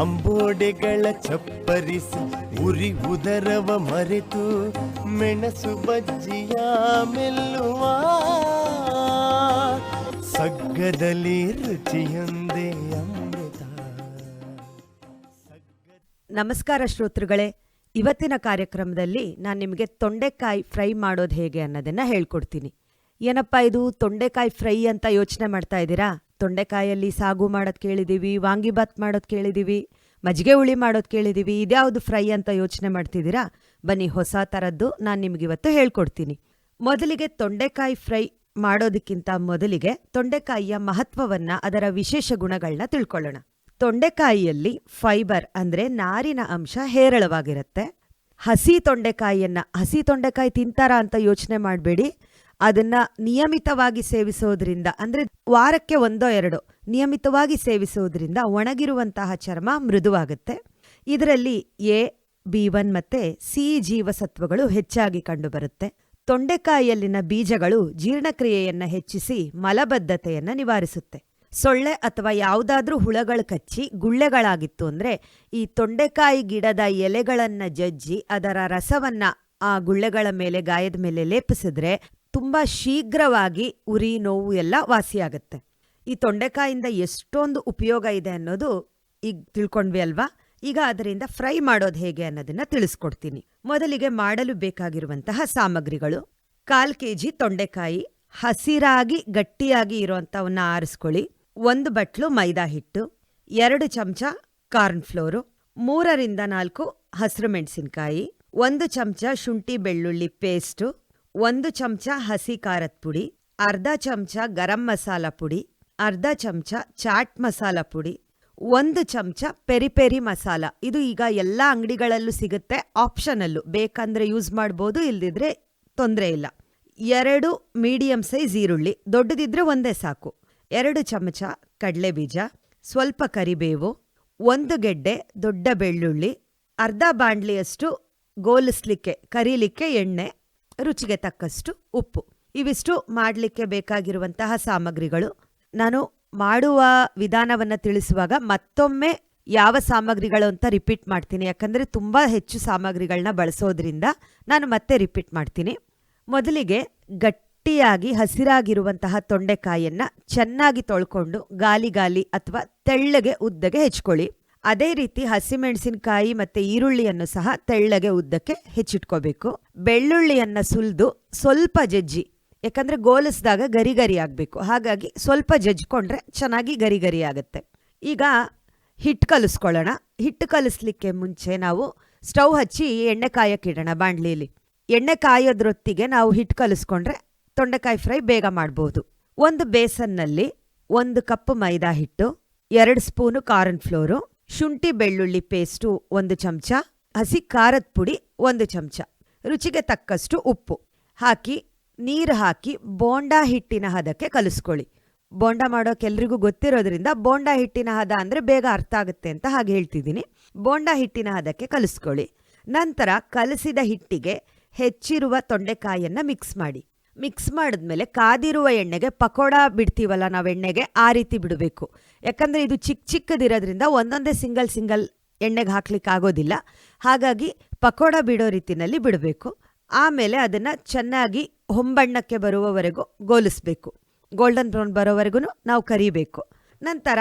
ಅಂಬೋಡೆಗಳ ಚಪ್ಪರಿಸಿ ಉರಿ ಉದರವ ಮರೆತು ಮೆಣಸು ಬಜ್ಜಿಯ ಮೆಲ್ಲುವ. ಸಗ್ಗದಲ್ಲಿ ರುಚಿಯೊಂದೇ ಅಮೃತ. ನಮಸ್ಕಾರ ಶ್ರೋತೃಗಳೇ, ಇವತ್ತಿನ ಕಾರ್ಯಕ್ರಮದಲ್ಲಿ ನಾನು ನಿಮಗೆ ತೊಂಡೆಕಾಯಿ ಫ್ರೈ ಮಾಡೋದು ಹೇಗೆ ಅನ್ನೋದನ್ನ ಹೇಳ್ಕೊಡ್ತೀನಿ. ಏನಪ್ಪ ಇದು, ತೊಂಡೆಕಾಯಿ ಫ್ರೈ ಅಂತ ಯೋಚನೆ ಮಾಡ್ತಾ ಇದ್ದೀರಾ? ತೊಂಡೆಕಾಯಲ್ಲಿ ಸಾಗು ಮಾಡೋದು ಕೇಳಿದ್ದೀವಿ ವಾಂಗಿಬಾತ್ ಮಾಡೋದು ಕೇಳಿದ್ದೀವಿ ಮಜ್ಜಿಗೆ ಹುಳಿ ಮಾಡೋದು ಕೇಳಿದ್ದೀವಿ ಇದ್ಯಾವುದು ಫ್ರೈ ಅಂತ ಯೋಚನೆ ಮಾಡ್ತಿದ್ದೀರಾ? ಬನ್ನಿ, ಹೊಸ ಥರದ್ದು ನಾನು ನಿಮಗಿವತ್ತು ಹೇಳ್ಕೊಡ್ತೀನಿ. ಮೊದಲಿಗೆ ತೊಂಡೆಕಾಯಿ ಫ್ರೈ ಮಾಡೋದಕ್ಕಿಂತ ಮೊದಲಿಗೆ ತೊಂಡೆಕಾಯಿಯ ಮಹತ್ವವನ್ನ, ಅದರ ವಿಶೇಷ ಗುಣಗಳನ್ನ ತಿಳ್ಕೊಳ್ಳೋಣ. ತೊಂಡೆಕಾಯಿಯಲ್ಲಿ ಫೈಬರ್ ಅಂದ್ರೆ ನಾರಿನ ಅಂಶ ಹೇರಳವಾಗಿರುತ್ತೆ. ಹಸಿ ತೊಂಡೆಕಾಯಿಯನ್ನ, ಹಸಿ ತೊಂಡೆಕಾಯಿ ತಿಂತಾರಾ ಅಂತ ಯೋಚನೆ ಮಾಡಬೇಡಿ. ಅದನ್ನ ನಿಯಮಿತವಾಗಿ ಸೇವಿಸೋದ್ರಿಂದ, ಅಂದ್ರೆ ವಾರಕ್ಕೆ ಒಂದೋ ಎರಡು, ನಿಯಮಿತವಾಗಿ ಸೇವಿಸೋದ್ರಿಂದ ಒಣಗಿರುವಂತಹ ಚರ್ಮ ಮೃದುವಾಗುತ್ತೆ. ಇದರಲ್ಲಿ ಎ, ಬಿ ಒನ್ ಮತ್ತೆ ಸಿ ಜೀವಸತ್ವಗಳು ಹೆಚ್ಚಾಗಿ ಕಂಡುಬರುತ್ತೆ. ತೊಂಡೆಕಾಯಿಯಲ್ಲಿನ ಬೀಜಗಳು ಜೀರ್ಣಕ್ರಿಯೆಯನ್ನ ಹೆಚ್ಚಿಸಿ ಮಲಬದ್ಧತೆಯನ್ನ ನಿವಾರಿಸುತ್ತೆ. ಸೊಳ್ಳೆ ಅಥವಾ ಯಾವುದಾದ್ರೂ ಹುಳಗಳು ಕಚ್ಚಿ ಗುಳ್ಳೆಗಳಾಗಿತ್ತು ಅಂದ್ರೆ ಈ ತೊಂಡೆಕಾಯಿ ಗಿಡದ ಎಲೆಗಳನ್ನ ಜಜ್ಜಿ ಅದರ ರಸವನ್ನ ಆ ಗುಳ್ಳೆಗಳ ಮೇಲೆ, ಗಾಯದ ಮೇಲೆ ಲೇಪಿಸಿದ್ರೆ ತುಂಬಾ ಶೀಘ್ರವಾಗಿ ಉರಿ, ನೋವು ಎಲ್ಲ ವಾಸಿಯಾಗುತ್ತೆ. ಈ ತೊಂಡೆಕಾಯಿಂದ ಎಷ್ಟೊಂದು ಉಪಯೋಗ ಇದೆ ಅನ್ನೋದು ಈಗ ತಿಳ್ಕೊಂಡ್ವಿ ಅಲ್ವಾ? ಈಗ ಅದರಿಂದ ಫ್ರೈ ಮಾಡೋದು ಹೇಗೆ ಅನ್ನೋದನ್ನ ತಿಳಿಸ್ಕೊಡ್ತೀನಿ. ಮೊದಲಿಗೆ ಮಾಡಲು ಬೇಕಾಗಿರುವಂತಹ ಸಾಮಗ್ರಿಗಳು. ಕಾಲ್ ಕೆ ಜಿ ತೊಂಡೆಕಾಯಿ, ಹಸಿರಾಗಿ ಗಟ್ಟಿಯಾಗಿ ಇರುವಂಥವನ್ನ ಆರಿಸ್ಕೊಳ್ಳಿ. ಒಂದು ಬಟ್ಲು ಮೈದಾ ಹಿಟ್ಟು, ಎರಡು ಚಮಚ ಕಾರ್ನ್ ಫ್ಲೋರು, ಮೂರರಿಂದ ನಾಲ್ಕು ಹಸಿರು ಮೆಣಸಿನಕಾಯಿ, ಒಂದು ಚಮಚ ಶುಂಠಿ ಬೆಳ್ಳುಳ್ಳಿ ಪೇಸ್ಟು ಒಂದು ಚಮಚ ಹಸಿ ಖಾರದ ಪುಡಿ, ಅರ್ಧ ಚಮಚ ಗರಂ ಮಸಾಲ ಪುಡಿ, ಅರ್ಧ ಚಮಚ ಚಾಟ್ ಮಸಾಲ ಪುಡಿ, ಒಂದು ಚಮಚ ಪೆರಿ ಪೆರಿ ಮಸಾಲ. ಇದು ಈಗ ಎಲ್ಲ ಅಂಗಡಿಗಳಲ್ಲೂ ಸಿಗುತ್ತೆ, ಆಪ್ಷನಲ್ಲೂ. ಬೇಕಂದ್ರೆ ಯೂಸ್ ಮಾಡ್ಬೋದು, ಇಲ್ದಿದ್ರೆ ತೊಂದರೆ ಇಲ್ಲ. ಎರಡು ಮೀಡಿಯಂ ಸೈಜ್ ಈರುಳ್ಳಿ, ದೊಡ್ಡದಿದ್ರೆ ಒಂದೇ ಸಾಕು. ಎರಡು ಚಮಚ ಕಡಲೆಬೀಜ, ಸ್ವಲ್ಪ ಕರಿಬೇವು, ಒಂದು ಗೆಡ್ಡೆ ದೊಡ್ಡ ಬೆಳ್ಳುಳ್ಳಿ, ಅರ್ಧ ಬಾಂಡ್ಲಿಯಷ್ಟು ಗೋಲಿಸ್ಲಿಕ್ಕೆ, ಕರೀಲಿಕ್ಕೆ ಎಣ್ಣೆ ರುಚಿಗೆ ತಕ್ಕಷ್ಟು ಉಪ್ಪು. ಇವಿಷ್ಟು ಮಾಡಲಿಕ್ಕೆ ಬೇಕಾಗಿರುವಂತಹ ಸಾಮಗ್ರಿಗಳು. ನಾನು ಮಾಡುವ ವಿಧಾನವನ್ನು ತಿಳಿಸುವಾಗ ಮತ್ತೊಮ್ಮೆ ಯಾವ ಸಾಮಗ್ರಿಗಳು ಅಂತ ರಿಪೀಟ್ ಮಾಡ್ತೀನಿ. ಯಾಕಂದರೆ ತುಂಬ ಹೆಚ್ಚು ಸಾಮಗ್ರಿಗಳನ್ನ ಬಳಸೋದ್ರಿಂದ ನಾನು ಮತ್ತೆ ರಿಪೀಟ್ ಮಾಡ್ತೀನಿ. ಮೊದಲಿಗೆ ಗಟ್ಟಿಯಾಗಿ ಹಸಿರಾಗಿರುವಂತಹ ತೊಂಡೆಕಾಯಿಯನ್ನು ಚೆನ್ನಾಗಿ ತೊಳ್ಕೊಂಡು ಗಾಲಿ ಗಾಲಿ ಅಥವಾ ತೆಳ್ಳಗೆ ಉದ್ದಗೆ ಹೆಚ್ಕೊಳ್ಳಿ. ಅದೇ ರೀತಿ ಹಸಿಮೆಣಸಿನಕಾಯಿ ಮತ್ತು ಈರುಳ್ಳಿಯನ್ನು ಸಹ ತೆಳ್ಳಗೆ ಉದ್ದಕ್ಕೆ ಹೆಚ್ಚಿಟ್ಕೋಬೇಕು. ಬೆಳ್ಳುಳ್ಳಿಯನ್ನು ಸುಲಿದು ಸ್ವಲ್ಪ ಜಜ್ಜಿ, ಯಾಕಂದರೆ ಗೋಲಿಸಿದಾಗ ಗರಿ ಗರಿ ಆಗಬೇಕು. ಹಾಗಾಗಿ ಸ್ವಲ್ಪ ಜಜ್ಜಿಕೊಂಡ್ರೆ ಚೆನ್ನಾಗಿ ಗರಿ ಗರಿ ಆಗುತ್ತೆ. ಈಗ ಹಿಟ್ಟು ಕಲಿಸ್ಕೊಳ್ಳೋಣ. ಹಿಟ್ಟು ಕಲಿಸ್ಲಿಕ್ಕೆ ಮುಂಚೆ ನಾವು ಸ್ಟವ್ ಹಚ್ಚಿ ಎಣ್ಣೆ ಕಾಯಕ್ಕಿಡೋಣ ಬಾಣಲಿಲಿ. ಎಣ್ಣೆ ಕಾಯೋದ್ರೊತ್ತಿಗೆ ನಾವು ಹಿಟ್ಟು ಕಲಿಸ್ಕೊಂಡ್ರೆ ತೊಂಡೆಕಾಯಿ ಫ್ರೈ ಬೇಗ ಮಾಡ್ಬೋದು. ಒಂದು ಬೇಸನ್ನಲ್ಲಿ ಒಂದು ಕಪ್ ಮೈದಾ ಹಿಟ್ಟು, ಎರಡು ಸ್ಪೂನು ಕಾರ್ನ್ ಫ್ಲೋರು ಶುಂಠಿ ಬೆಳ್ಳುಳ್ಳಿ ಪೇಸ್ಟು ಒಂದು ಚಮಚ, ಹಸಿ ಖಾರದ ಪುಡಿ ಒಂದು ಚಮಚ, ರುಚಿಗೆ ತಕ್ಕಷ್ಟು ಉಪ್ಪು. ಹಾಕಿ, ನೀರು ಹಾಕಿ ಬೋಂಡಾ ಹಿಟ್ಟಿನ ಹದಕ್ಕೆ ಕಲಿಸ್ಕೊಳ್ಳಿ. ಬೋಂಡ ಮಾಡೋಕೆಲ್ರಿಗೂ ಗೊತ್ತಿರೋದ್ರಿಂದ ಬೋಂಡಾ ಹಿಟ್ಟಿನ ಹದ ಅಂದರೆ ಬೇಗ ಅರ್ಥ ಆಗುತ್ತೆ ಅಂತ ಹಾಗೆ ಹೇಳ್ತಿದ್ದೀನಿ. ಬೋಂಡಾ ಹಿಟ್ಟಿನ ಹದಕ್ಕೆ ಕಲಿಸ್ಕೊಳ್ಳಿ. ನಂತರ ಕಲಸಿದ ಹಿಟ್ಟಿಗೆ ಹೆಚ್ಚಿರುವ ತೊಂಡೆಕಾಯಿಯನ್ನು ಮಿಕ್ಸ್ ಮಾಡಿ. ಮಿಕ್ಸ್ ಮಾಡಿದ್ಮೇಲೆ ಕಾದಿರುವ ಎಣ್ಣೆಗೆ ಪಕೋಡ ಬಿಡ್ತೀವಲ್ಲ ನಾವು ಎಣ್ಣೆಗೆ ಆ ರೀತಿ ಬಿಡಬೇಕು. ಯಾಕಂದರೆ ಇದು ಚಿಕ್ಕ ಚಿಕ್ಕದಿರೋದ್ರಿಂದ ಒಂದೊಂದೇ ಸಿಂಗಲ್ ಸಿಂಗಲ್ ಎಣ್ಣೆಗೆ ಹಾಕ್ಲಿಕ್ಕೆ ಆಗೋದಿಲ್ಲ. ಹಾಗಾಗಿ ಪಕೋಡ ಬಿಡೋ ರೀತಿಯಲ್ಲಿ ಬಿಡಬೇಕು. ಆಮೇಲೆ ಅದನ್ನು ಚೆನ್ನಾಗಿ ಹೊಂಬಣ್ಣಕ್ಕೆ ಬರುವವರೆಗೂ ಗೋಲಿಸ್ಬೇಕು. ಗೋಲ್ಡನ್ ಬ್ರೌನ್ ಬರೋವರೆಗೂ ನಾವು ಕರಿಬೇಕು. ನಂತರ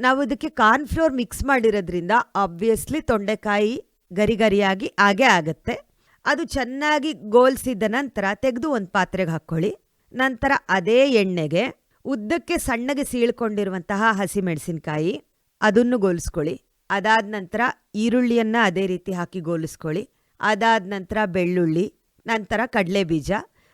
ನಾವು ಇದಕ್ಕೆ ಕಾರ್ನ್ ಫ್ಲೋರ್ ಮಿಕ್ಸ್ ಮಾಡಿರೋದ್ರಿಂದ ಆಬ್ವಿಯಸ್ಲಿ ತೊಂಡೆಕಾಯಿ ಗರಿಗರಿಯಾಗಿ ಹಾಗೇ ಆಗೇ ಆಗತ್ತೆ. ಅದು ಚೆನ್ನಾಗಿ ಗೋಲ್ಸಿದ ನಂತರ ತೆಗೆದು ಒಂದು ಪಾತ್ರೆಗೆ ಹಾಕ್ಕೊಳ್ಳಿ ನಂತರ ಅದೇ ಎಣ್ಣೆಗೆ ಉದ್ದಕ್ಕೆ ಸಣ್ಣಗೆ ಸೀಳ್ಕೊಂಡಿರುವಂತಹ ಹಸಿಮೆಣಸಿನಕಾಯಿ, ಅದನ್ನು ಗೋಲಿಸ್ಕೊಳ್ಳಿ. ಅದಾದ ನಂತರ ಈರುಳ್ಳಿಯನ್ನು ಅದೇ ರೀತಿ ಹಾಕಿ ಗೋಲಿಸ್ಕೊಳ್ಳಿ. ಅದಾದ ನಂತರ ಬೆಳ್ಳುಳ್ಳಿ, ನಂತರ ಕಡಲೆ ಬೀಜ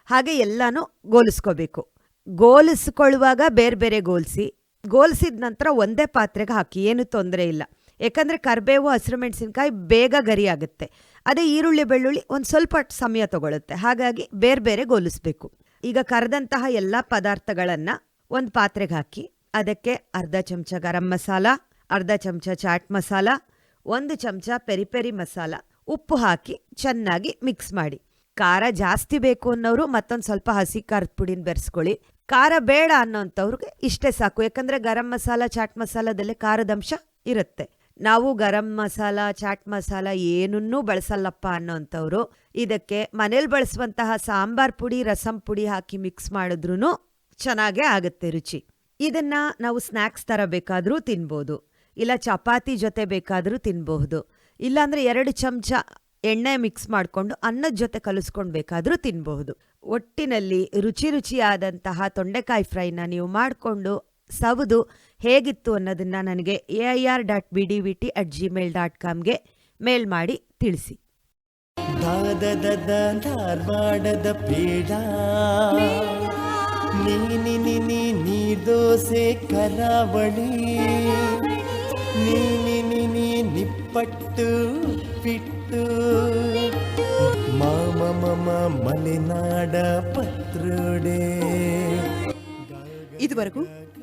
ಹಾಗೆ ಎಲ್ಲನೂ ಗೋಲಿಸ್ಕೋಬೇಕು. ಗೋಲಿಸ್ಕೊಳ್ಳುವಾಗ ಬೇರೆ ಬೇರೆ ಗೋಲಿಸಿ. ಗೋಲಿಸಿದ ನಂತರ ಒಂದೇ ಪಾತ್ರೆಗೆ ಹಾಕಿ, ಏನು ತೊಂದರೆ ಇಲ್ಲ. ಯಾಕಂದರೆ ಕರಿಬೇವು, ಹಸಿರು ಮೆಣಸಿನ್ಕಾಯಿ ಬೇಗ ಗರಿ ಆಗುತ್ತೆ ಅದೇ ಈರುಳ್ಳಿ, ಬೆಳ್ಳುಳ್ಳಿ ಒಂದು ಸ್ವಲ್ಪ ಸಮಯ ತಗೊಳುತ್ತೆ. ಹಾಗಾಗಿ ಬೇರೆ ಬೇರೆ ಗೋಲಿಸ್ಬೇಕು. ಈಗ ಕರೆದಂತಹ ಎಲ್ಲ ಪದಾರ್ಥಗಳನ್ನು ಒಂದು ಪಾತ್ರೆಗೆ ಹಾಕಿ, ಅದಕ್ಕೆ ಅರ್ಧ ಚಮಚ ಗರಂ ಮಸಾಲ, ಅರ್ಧ ಚಮಚ ಚಾಟ್ ಮಸಾಲ, ಒಂದು ಚಮಚ ಪೆರಿ ಪೆರಿ ಮಸಾಲ. ಉಪ್ಪು ಹಾಕಿ ಚೆನ್ನಾಗಿ ಮಿಕ್ಸ್ ಮಾಡಿ. ಖಾರ ಜಾಸ್ತಿ ಬೇಕು ಅನ್ನೋರು ಮತ್ತೊಂದು ಸ್ವಲ್ಪ ಹಸಿ ಖಾರದ ಪುಡಿನ ಬೆರೆಸ್ಕೊಳ್ಳಿ. ಖಾರ ಬೇಡ ಅನ್ನೋಂಥವ್ರಿಗೆ ಇಷ್ಟೇ ಸಾಕು. ಯಾಕಂದರೆ ಗರಂ ಮಸಾಲ, ಚಾಟ್ ಮಸಾಲದಲ್ಲೇ ಖಾರದ ಅಂಶ ಇರುತ್ತೆ. ನಾವು ಗರಂ ಮಸಾಲ, ಚಾಟ್ ಮಸಾಲ ಏನನ್ನೂ ಬಳಸಲ್ಲಪ್ಪ ಅನ್ನೋಂಥವ್ರು. ಇದಕ್ಕೆ ಮನೇಲಿ ಬಳಸುವಂತಹ ಸಾಂಬಾರ್ ಪುಡಿ, ರಸಂ ಪುಡಿ ಹಾಕಿ ಮಿಕ್ಸ್ ಮಾಡಿದ್ರೂ ಚೆನ್ನಾಗೇ ಆಗುತ್ತೆ ರುಚಿ. ಇದನ್ನ ನಾವು ಸ್ನ್ಯಾಕ್ಸ್ ಥರ ಬೇಕಾದರೂ ತಿನ್ಬೋದು. ಇಲ್ಲ ಚಪಾತಿ ಜೊತೆ ಬೇಕಾದರೂ ತಿನ್ಬಹುದು. ಇಲ್ಲಾಂದ್ರೆ ಎರಡು ಚಮಚ ಎಣ್ಣೆ ಮಿಕ್ಸ್ ಮಾಡಿಕೊಂಡು ಅನ್ನದ ಜೊತೆ ಕಲಿಸ್ಕೊಂಡು ಬೇಕಾದರೂ ತಿನ್ನಬಹುದು ಒಟ್ಟಿನಲ್ಲಿ ರುಚಿ ರುಚಿಯಾದಂತಹ ತೊಂಡೆಕಾಯಿ ಫ್ರೈನ ನೀವು ಮಾಡಿಕೊಂಡು ಸವದು ಹೇಗಿತ್ತು ಅನ್ನೋದನ್ನು ನನಗೆ A I R dot B D V T at Gmail dot ಕಾಮ್ಗೆ mail ಮಾಡಿ ತಿಳಿಸಿ. ಧಾರವಾಡದ ಪೇಡ. ನೀನಿ ನಿನಿ ದೋಸೆ ಕರಾವಳಿ. ನೀನಿ ನಿನಿ ನಿಪ್ಪಟ್ಟು ಪಿಟ್ಟು. ಮಾಮ ಮಮ ಮಲೆನಾಡ ಪತ್ರೋಡೆ. ಇದುವರೆಗೂ